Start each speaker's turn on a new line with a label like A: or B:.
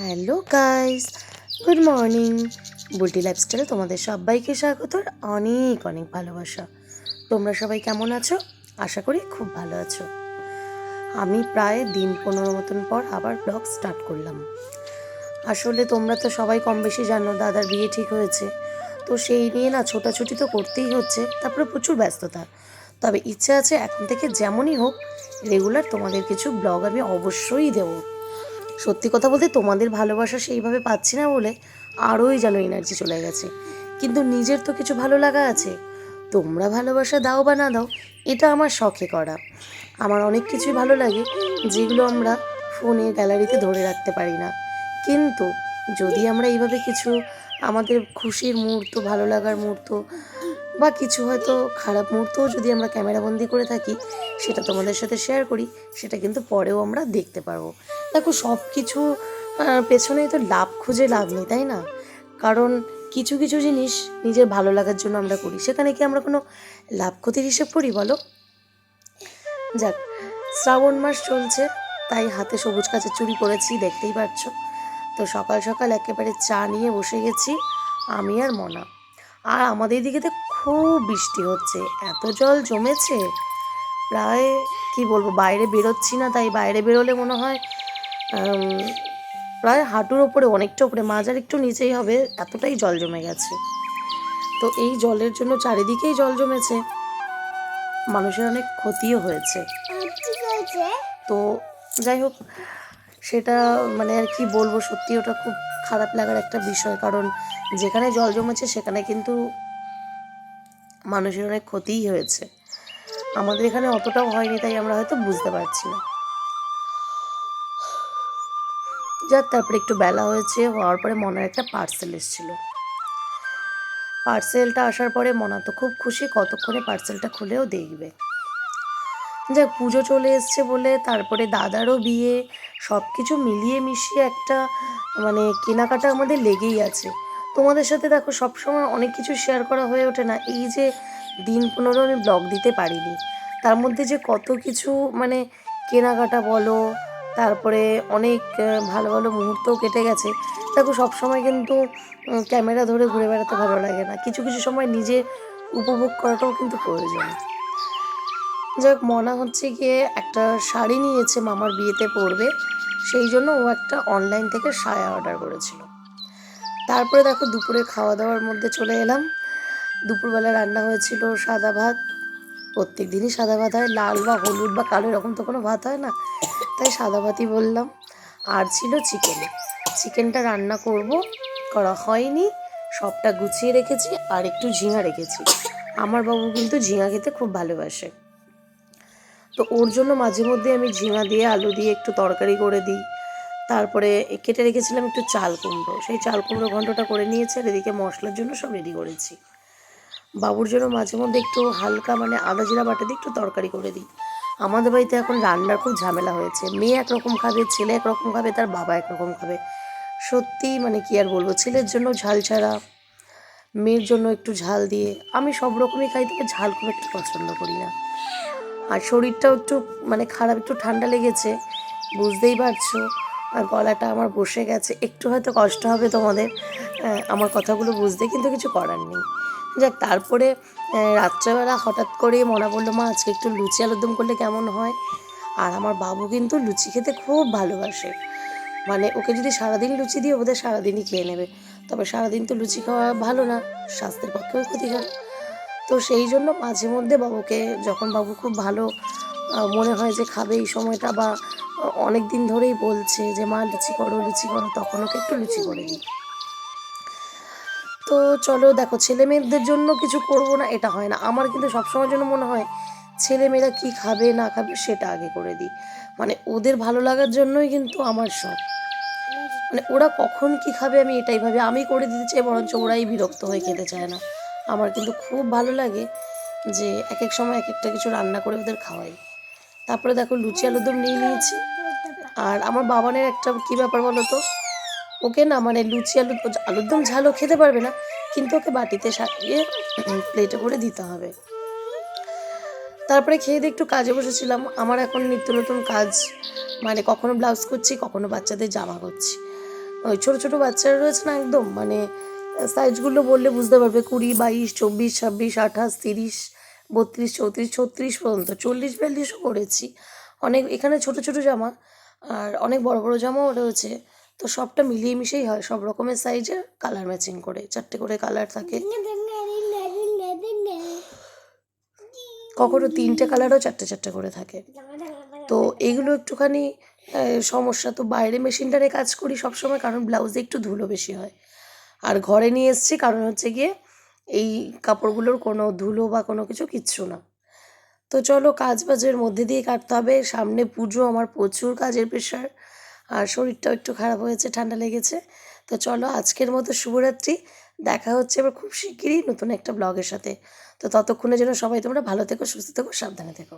A: Hello guys, good morning. Bulti লাইফস্টাইলে তোমাদের সবাইকে স্বাগত অনেক অনেক ভালোবাসা। তোমরা সবাই কেমন আছো? আশা করি খুব ভালো আছো। আমি প্রায় দিন পনেরো মতন পর আবার ব্লগ স্টার্ট করলাম। আসলে তোমরা তো সবাই কম বেশি জানো দাদার বিয়ে ঠিক হয়েছে। তো সেই নিয়ে না ছোটাছুটি তো করতেই হচ্ছে, তারপরে প্রচুর ব্যস্ততা। তবে ইচ্ছে আছে এখন থেকে যেমনই হোক, রেগুলার তোমাদের কিছু ব্লগ আমি অবশ্যই দেবো। সত্যি কথা বলতে তোমাদের ভালোবাসা সেইভাবে পাচ্ছি না বলে আরোই যেন এনার্জি চলে গেছে। কিন্তু নিজের তো কিছু ভালো লাগা আছে। তোমরা ভালোবাসা দাও বা না দাও, এটা আমার শখে করা। আমার অনেক কিছুই ভালো লাগে যেগুলো আমরা ফোনে গ্যালারিতে ধরে রাখতে পারি না। কিন্তু যদি আমরা এইভাবে কিছু আমাদের খুশির মুহূর্ত, ভালো লাগার মুহূর্ত বা কিছু হয়তো খারাপ মুহূর্তও যদি আমরা ক্যামেরাবন্দি করে থাকি, সেটা তোমাদের সাথে শেয়ার করি, সেটা কিন্তু পরেও আমরা দেখতে পারব। দেখো সব কিছু পেছনেই তো লাভ খুঁজে লাভ নেই, তাই না? কারণ কিছু কিছু জিনিস নিজের ভালো লাগার জন্য আমরা করি। সেখানে কি আমরা কোনো লাভ ক্ষতির হিসেব করি, বলো? যাক, শ্রাবণ মাস চলছে, তাই হাতে সবুজ কাচের চুরি করেছি দেখতেই পাচ্ছ। তো সকাল সকাল একেবারে চা নিয়ে বসে গেছি, আমি আর মনা। আর আমাদের দিকে তো খুব বৃষ্টি হচ্ছে, এত জল জমেছে, প্রায়, কি বলব, বাইরে বেরোচ্ছি না, তাই বাইরে বেরোলে মনে হয় প্রায় হাঁটুর ওপরে, অনেকটা উপরে মাজার একটু নিচেই হবে, এতটাই জল জমে গেছে। তো এই জলের জন্য চারিদিকেই জল জমেছে। মানুষের অনেক ক্ষতিও হয়েছে। তো যাই হোক, সেটা মানে আর কি বলব, সত্যি ওটা খুব খারাপ লাগার একটা বিষয়। কারণ যেখানে জল জমেছে, সেখানে কিন্তু মানুষের অনেক ক্ষতিই হয়েছে। আমাদের এখানে অতটাও হয়নি, তাই আমরা হয়তো বুঝতে পারছি না। যাক, তারপরে একটু বেলা হয়েছে, হওয়ার পরে মনার একটা পার্সেল এসেছিল। পার্সেলটা আসার পরে মনা তো খুব খুশি, কতক্ষণে পার্সেলটা খুলেও দেখবে। যাক, পুজো চলে এসছে বলে, তারপরে দাদারও বিয়ে সব কিছু মিলিয়ে মিশিয়ে একটা মানে কেনাকাটা আমাদের লেগেই আছে। তোমাদের সাথে দেখো, সবসময় অনেক কিছু শেয়ার করা হয়ে ওঠে না। এই যে দিন পনেরো আমি ব্লগ দিতে পারিনি। তার মধ্যে যে কত কিছু মানে কেনাকাটা বলো তারপরে অনেক ভালো ভালো মুহূর্তও কেটে গেছে। দেখো, সবসময় কিন্তু ক্যামেরা ধরে ঘুরে বেড়াতে ভালো লাগে না। কিছু কিছু সময় নিজে উপভোগ করাটাও কিন্তু প্রয়োজন। যাই হোক মনা হচ্ছে গিয়ে একটা শাড়ি নিয়েছে মামার বিয়েতে পরবে। সেই জন্য ও একটা অনলাইন থেকে সায়া অর্ডার করেছিল। তারপরে দেখো, দুপুরে খাওয়া দাওয়ার মধ্যে চলে এলাম। দুপুরবেলা রান্না হয়েছিল সাদা ভাত। প্রত্যেক দিনই সাদা ভাত হয়, লাল বা হলুদ বা কালো, এরকম তো কোনো ভাত হয় না। তাই সাদা ভাতই বললাম। আর ছিল চিকেন। চিকেনটা রান্না করব, করা হয়নি। সবটা গুছিয়ে রেখেছি আর একটু ঝিঙা রেখেছি। আমার বাবু কিন্তু ঝিঙা খেতে খুব ভালোবাসে। তো ওর জন্য মাঝে মধ্যে আমি ঝিঙা দিয়ে, আলু দিয়ে একটু তরকারি করে দিই। তারপরে কেটে রেখেছিলাম একটু চাল কুমড়ো। সেই চাল কুমড়ো ঘন্টটা করে নিয়েছে আর এদিকে মশলার জন্য সব রেডি করেছি। বাবুর জন্য মাঝে মধ্যে একটু হালকা মানে আদা জিরা বাটা দিয়ে একটু তরকারি করে দিই। আমাদের বাড়িতে এখন রান্নার খুব ঝামেলা হয়েছে। মেয়ে একরকম খাবে, ছেলে একরকম খাবে, তার বাবা একরকম খাবে। সত্যি মানে কি আর বলব, ছেলের জন্য ঝাল ছাড়া, মেয়ের জন্য একটু ঝাল দিয়ে, আমি সব রকমই খাই, তবে ঝাল খুব একটু পছন্দ করি না। আর শরীরটাও একটু মানে খারাপ, একটু ঠান্ডা লেগেছে, বুঝতেই পারছ। আর গলাটা আমার বসে গেছে, একটু হয়তো কষ্ট হবে তোমাদের আমার কথাগুলো বুঝতে, কিন্তু কিছু করার নেই। যাক, তারপরে রাত্রেবেলা হঠাৎ করে মনে পড়ল, মা, আজকে একটু লুচি আলুরদম করলে কেমন হয়? আর আমার বাবু কিন্তু লুচি খেতে খুব ভালোবাসে। মানে ওকে যদি সারাদিন লুচি দিয়ে ওদের সারাদিনই খেয়ে নেবে। তবে সারাদিন তো লুচি খাওয়া ভালো না, স্বাস্থ্যের পক্ষেও ক্ষতিকর। তো সেই জন্য মাঝে মধ্যে বাবুকে, যখন বাবু খুব ভালো মনে হয় যে খাবে এই সময়টা বা অনেক দিন ধরেই বলছে যে, মা, লুচি করো লুচি করো, তখন ওকে একটু লুচি করে দিই। তো চলো দেখো, ছেলে মেয়েদের জন্য কিছু করব না, এটা হয় না। আমার কিন্তু সবসময়ের জন্য মনে হয় ছেলে মেয়েরা কী খাবে, না খাবে, সেটা আগে করে দিই। মানে ওদের ভালো লাগার জন্যই কিন্তু আমার সব মানে ওরা কখন কি খাবে আমি এটাই ভাবি। আমি করে দিতে চাই, বরঞ্চ ওরাই বিরক্ত হয়ে খেতে চায় না। আমার কিন্তু খুব ভালো লাগে যে এক এক সময় এক একটা কিছু রান্না করে ওদের খাওয়াই। তারপরে দেখো, লুচি আলুদম নিয়ে নিয়েছি। আর আমার বাবানের একটা কী ব্যাপার বলো তো? ওকে না মানে লুচি আলু আলুর দম ঝালও খেতে পারবে না, কিন্তু ওকে বাটিতে সাজিয়ে প্লেটে করে দিতে হবে। তারপরে খেয়ে দিয়ে একটু কাজে বসেছিলাম। আমার এখন নিত্য নতুন কাজ মানে কখনো ব্লাউজ করছি, কখনো বাচ্চাদের জামা করছি। ওই ছোটো ছোটো বাচ্চারা রয়েছে না একদম মানে সাইজগুলো বললে বুঝতে পারবে, কুড়ি, বাইশ, চব্বিশ, ছাব্বিশ, আঠাশ, তিরিশ, বত্রিশ, চৌত্রিশ, ছত্রিশ পর্যন্ত, চল্লিশ বিয়াল্লিশও করেছি অনেক, এখানে ছোটো ছোটো জামা, আর অনেক বড় বড় জামাও রয়েছে। তো সবটা মিলিয়ে মিশেই হয়, সব রকমের সাইজের কালার ম্যাচিং করে, চারটে করে কালার থাকে। কখনো তিনটে কালারও চারটে চারটে করে থাকে। তো এগুলো একটুখানি সমস্যা। তো বাইরে মেশিনটারে কাজ করি সবসময়, কারণ ব্লাউজে একটু ধুলো বেশি হয়। আর ঘরে নিয়ে এসেছি কারণ হচ্ছে গিয়ে এই কাপড়গুলোর কোনো ধুলো বা কোনো কিছু কিচ্ছু না। তো চলো কাজ বাজের মধ্যে দিয়ে কাটতে হবে। সামনে পুজো, আমার প্রচুর কাজের প্রেশার আর শরীরটাও একটু খারাপ হয়েছে, ঠান্ডা লেগেছে। তো চলো আজকের মতো শুভরাত্রি। দেখা হচ্ছে এবার খুব শিগগিরই নতুন একটা ব্লগের সাথে। তো ততক্ষণের যেন সবাই তোমরা ভালো থেকো, সুস্থ থেকো, সাবধানে থেকো।